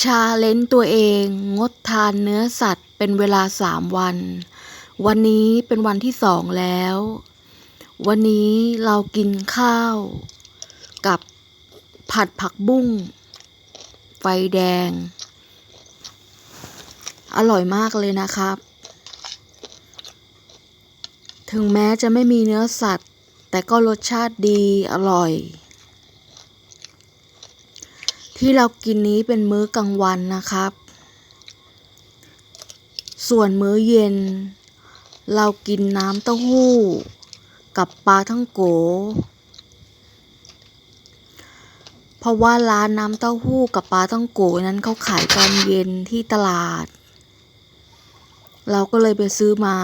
ชาเลนจ์ตัวเองงดทานเนื้อสัตว์เป็นเวลาสามวัน วันนี้เป็นวันที่สองแล้ว วันนี้เรากินข้าวกับผัดผักบุ้ง ไฟแดง อร่อยมากเลยนะครับ ถึงแม้จะไม่มีเนื้อสัตว์ แต่ก็รสชาติดีอร่อย ที่เรากินนี้เป็นมื้อกลางวันนะครับ ส่วนมื้อเย็น เรากินน้ำเต้าหู้ กับปลาท่องโก เพราะว่าร้านน้ำเต้าหู้กับปลาท่องโกนั้นเขาขายตอนเย็นที่ตลาด เราก็เลยไปซื้อมา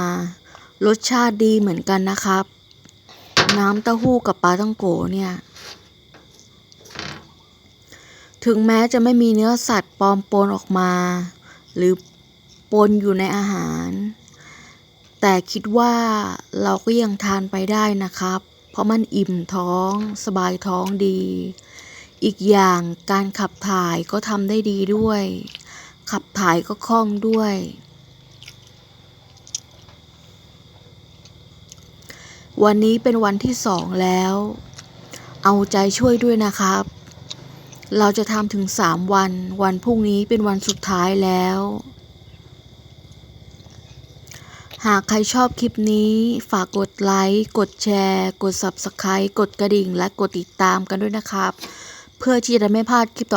รสชาติดีเหมือนกันนะครับ น้ำเต้าหู้กับปลาท่องโกเนี่ย ถึงแม้จะไม่มีเนื้อสัตว์ปลอมปนออกมา หรือปนอยู่ในอาหาร แต่คิดว่าเราก็ยังทานไปได้นะครับ เพราะมันอิ่มท้องสบายท้องดี อีกอย่างการขับถ่ายก็ทำได้ดีด้วย ขับถ่ายก็คล่องด้วย วันนี้เป็นวันที่สองแล้ว เอาใจช่วยด้วยนะครับ เราจะทำถึงสามวัน วันพรุ่งนี้เป็นวันสุดท้ายแล้ว หากใครชอบคลิปนี้ ฝากกดไลค์ กดแชร์ กด Subscribe กดกระดิ่ง และกดติดตามกันด้วยนะครับ เพื่อที่จะไม่พลาดคลิปต่อ